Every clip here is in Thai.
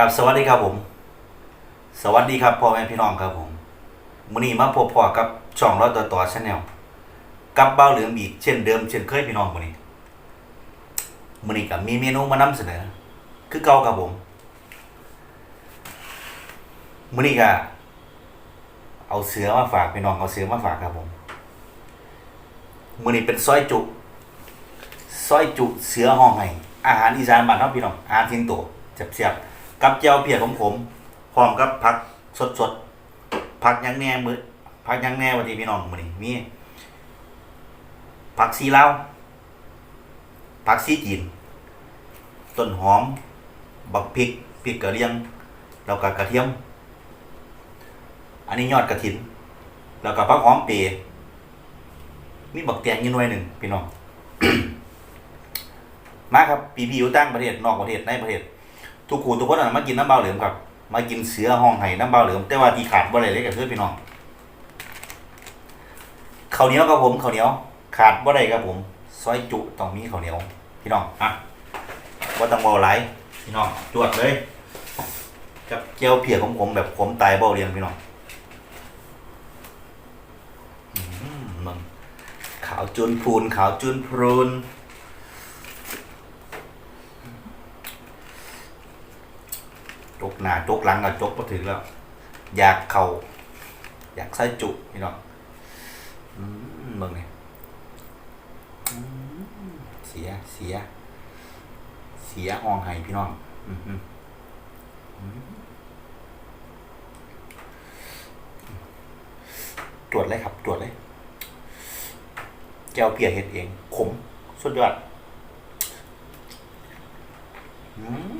กับสวัสดีครับผม สวัสดีครับพ่อแม่พี่น้องครับผมมื้อนี้มาพบพ่อกับช่องร้อยต่อต่อชาแนลกับเบ้าเหลืองอีกเช่นเดิมเช่นเคยพี่น้องมื้อนี้มื้อนี้ก็มีเมนูมานำเสนอ คือเก่าครับผมมื้อนี้ก็เอาเสือมาฝากพี่น้องเอาเสือมาฝากครับผมมื้อนี้เป็นซอยจุซอยจุเสือห้องไห้อาหารอีสานบ้านเฮาพี่น้องอาหารทิ้งโตแซ่บๆ กับเจียวเพียของผมพร้อมกับผักสดๆผักยังแน่มือผักยังแน่ว่าที่พี่น้องมือนี้มีผักซีลาวผักซีจีนต้นหอม บักพริกพริกกระเลียง แล้วก็กระเทียม อันนี้ยอดกระถิน แล้วก็ผักหอมเปรยมีบักแตงยี่หน่วยหนึ่งพี่น้องมาครับปีพีอยู่ตั้งประเทศนอกประเทศในประเทศ ทุกคนทุกคนน่ะมากินน้ำเบาเหลืองครับ มากินเสือห้องไห้น้ำเบาเหลืองแต่ว่าที่ขาดบ่ได้เลยก็คือพี่น้องข้าวเหนียวครับผมข้าวเหนียว ขาดบ่ได้ครับผมซอยจุต้องมีข้าวเหนียว พี่น้องอะว่าต้องเบาไหลพี่น้องจวดเลยกับเจียวเพียของผมแบบผมตายเบาเรียงพี่น้องอืมมึงขาวจุนพูนขาวจุนพูนจก หน้าจกหลังก็จกมาถึงแล้ว อยากเข่าอยากใส่จุพี่น้องอืมมึงเนี่อืมเสียเสีย เสียห้องไห้พี่น้องตรวจเลยครับ ตรวจเลยแก้วเพียเห็ดเอง ขม สุดยอดอืม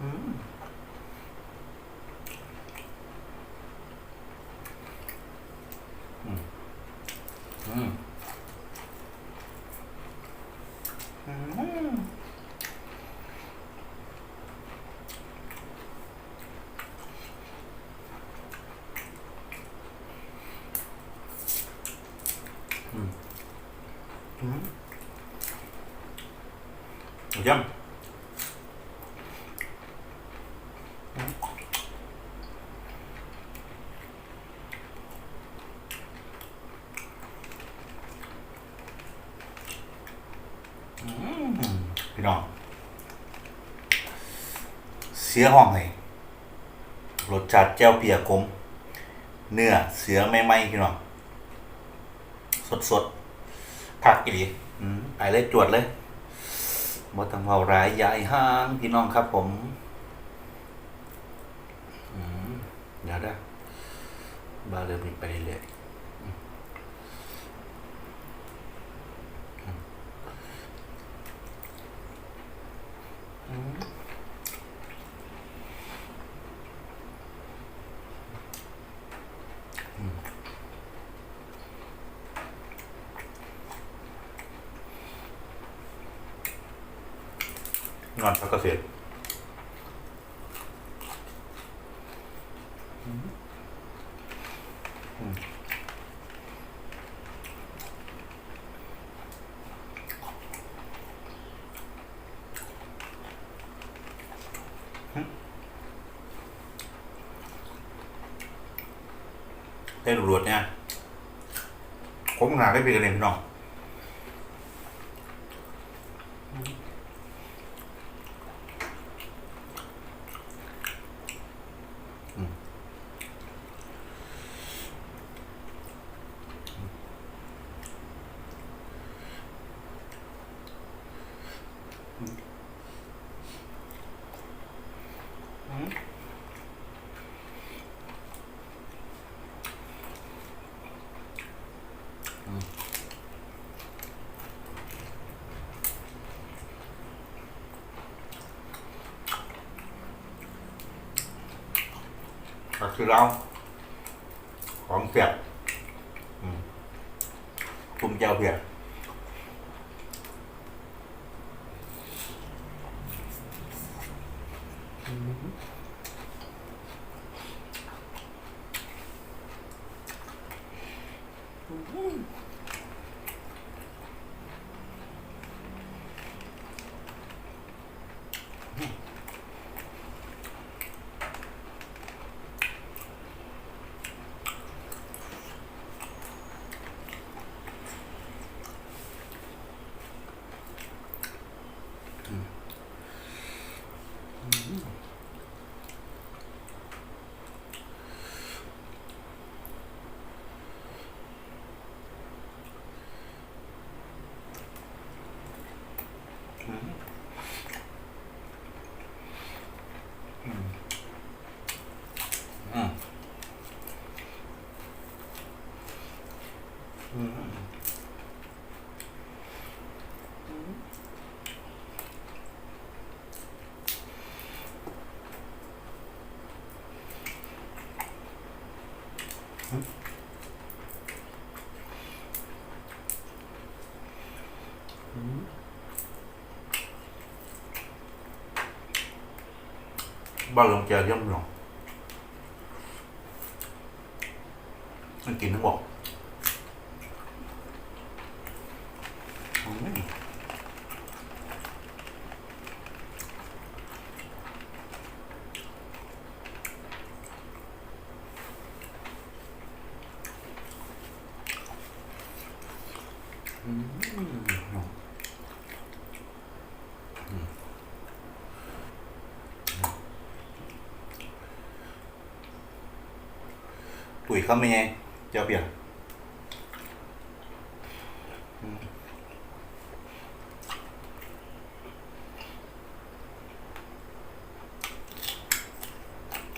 อืมอืมอืมอืมอืมเยี่ยมอืมพี่น้อง เสียห้องไงรสชาติแจ่วเปียกขมเนื้อเสือไม่ไหมพี่น้องสดสดๆผักอีหลีอืมไปเลยจวดเลยบ่ต้องเว้าร้ายยายห้างพี่น้องครับผมอืมเดี๋ยวได้บาเริ่มไปเรื่อยอืม งอนพักเกษตรได้รวดเนี่ยผมหนาได้ไปกันเลยพี่น้อง ก็ คือเราของเสียบอืมจุ่มแจ่วเพียอืมอืม บ้านลงแจย่อมลงมันกินทั้งบอกอืมอืมตุ๋ยเข้าไม่ไงเจ้าเปียกอืม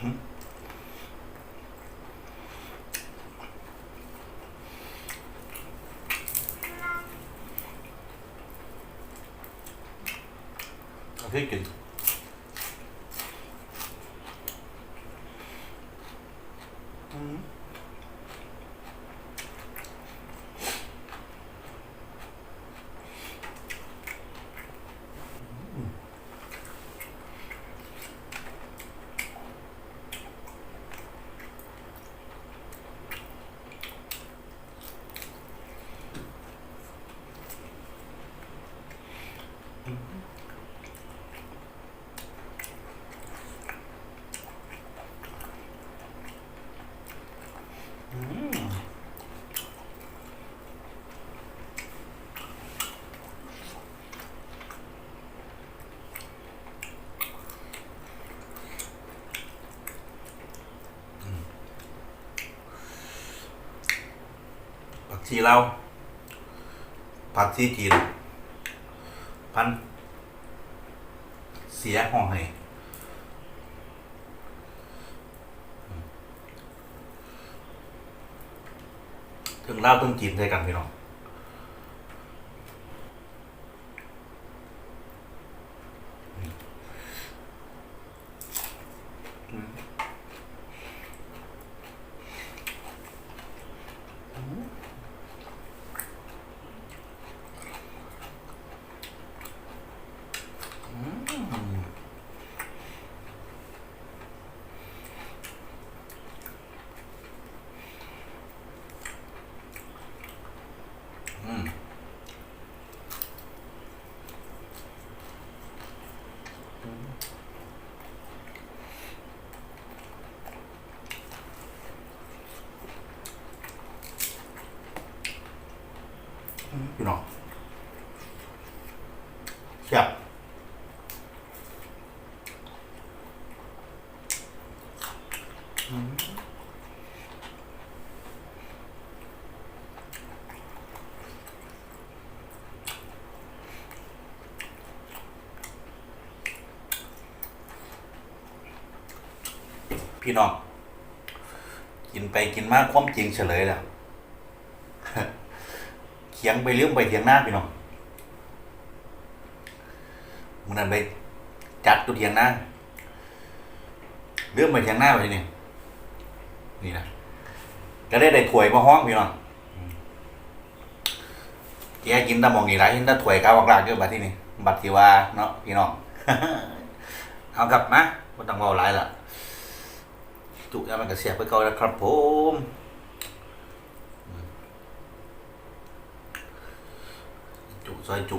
อืมเอาที่กินอืม ทีเราผักชีจีน พัน เสียห้องให้ถึงเล่าถึงจีนใส่กันพี่น้องอืมอืมอืมพี่น้อง แซ่บพี่น้องกินไปกินมากความจริงเฉลยแล้วเขียงไปเลี้ยงไปเถียงหน้าพี่น้อง มันนั่นไปจัดตัวเถียงหน้าเรื่องไปเถียงหน้าไปนี่นี่นะก็ได้ได้ถ้วยมาห้องพี่น้องแกกินตะมองนี่ไรเห็นตะถ้วยกาวกลากเยอะบัดที่นี่บัดที่ว่าเนาะพี่น้องเอากลับนะมาบ่ต้องเว้าหลายละจุยามันก็เสียบไปเก่าแล้วครับผมอืมจุซอยจุ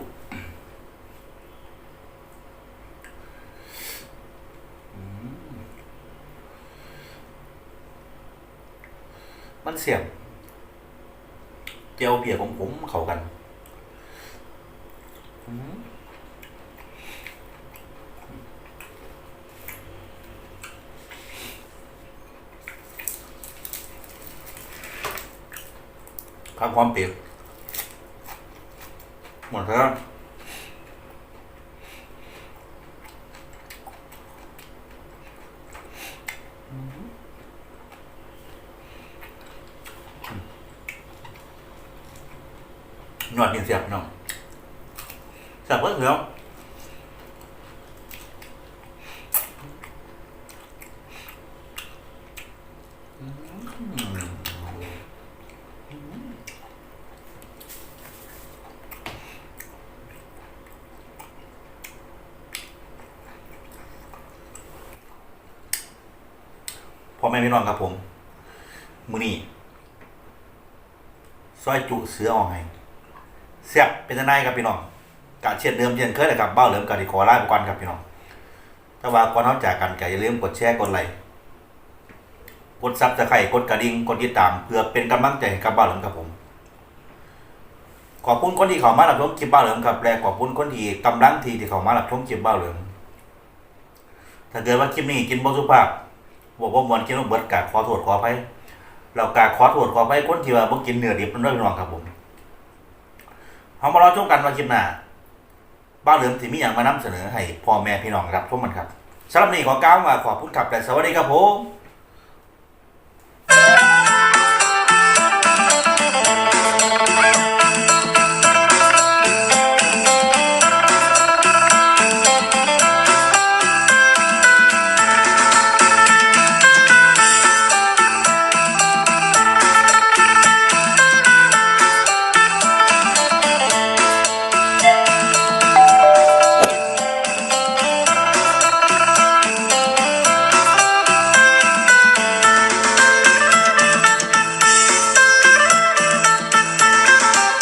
มันเสียบเจียวเปียกของผมเข้ากันอืมข้างความเปียกหมดแล้วหนวดนี่เสียบเนาะ เสียบก็เสียบพ่อแม่พี่น้องครับผม มือนี่ซอยจุเสือออกให้เสียบเป็นทนายครับพี่น้อง กะเช่นเดิมเช่นเคยเลยครับเบ้าเหลิมกะที่ขอลาไปก่อนครับพี่น้องถ้าว่าก่อนเขาจากกันก็อย่าลืมกดแชร์กดไลค์กดซับสไครต์กดกระดิ่งกดติดตามเพื่อเป็นกำลังใจให้กับบ้าเหลิมครับผม ขอบคุณคนที่เข้ามารับชมคลิปบ้าเหลิมครับและขอบคุณคนที่กำลังทีที่เข้ามารับชมคลิปบ้าเหลิมถ้าเกิดว่าคลิปนี้กินบ่สุภาพบอกว่ามวนกินบ่เบิดกะขอโทษขออภัยเรากะขอโทษขออภัยคนที่ว่าบ่กินเนื้อดิบนั่นด้วยพี่น้องครับผมเฮามารอชมกันว่าคลิปหน้า บ้านเรือนที่มีอย่างมานำเสนอให้พ่อแม่พี่น้องรับชมกันครับสำหรับนี้ขอกล่าวว่าขอบคุณครับแต่สวัสดีครับผม